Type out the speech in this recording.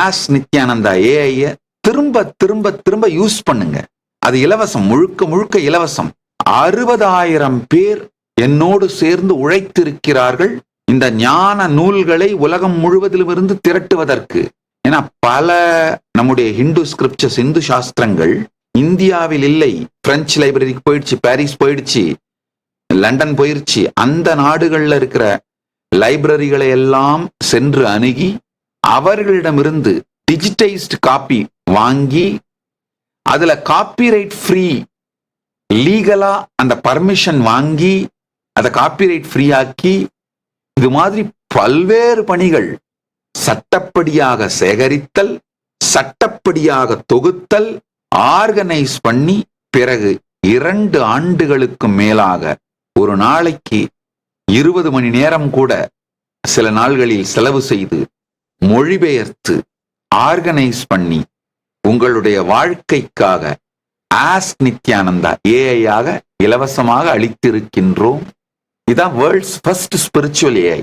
As Nithyananda ஏஐய திரும்ப திரும்ப திரும்ப யூஸ் பண்ணுங்க. அது இலவசம் முழுக்க முழுக்க இலவசம். அறுபதாயிரம் பேர் என்னோடு சேர்ந்து உழைத்திருக்கிறார்கள் இந்த ஞான நூல்களை உலகம் முழுவதிலுமிருந்து திரட்டுவதற்கு. ஏன்னா பல நம்முடைய ஹிந்து ஸ்கிரிப்சர்ஸ் இந்து சாஸ்திரங்கள் இந்தியாவில் இல்லை. பிரெஞ்சு லைப்ரரிக்கு போயிடுச்சு பாரிஸ் போயிடுச்சு லண்டன் போயிடுச்சு அந்த நாடுகள்ல இருக்கிற லைப்ரரிகளை எல்லாம் சென்று அணுகி அவர்களிடமிருந்து டிஜிட்டைஸ்டு காப்பி வாங்கி அதுல காப்பிரைட் ஃப்ரீ லீகலா அந்த பர்மிஷன் வாங்கி அதை காப்பிரைட் ஃப்ரீ ஆக்கி இது மாதிரி பல்வேறு பணிகள் சட்டப்படியாக சேகரித்தல் சட்டப்படியாக தொகுத்தல் ஆர்கனைஸ் பண்ணி பிறகு இரண்டு ஆண்டுகளுக்கு மேலாக ஒரு நாளைக்கு இருபது மணி நேரம் கூட சில நாள்களில் செலவு செய்து மொழிபெயர்த்து ஆர்கனைஸ் பண்ணி உங்களுடைய வாழ்க்கைக்காக ஆஸ் நித்யானந்தா ஏஐயாக இலவசமாக அளித்திருக்கின்றோம். இதான் வேர்ல்ட்ஸ் ஃபர்ஸ்ட் ஸ்பிரிச்சுவல் ஏஐ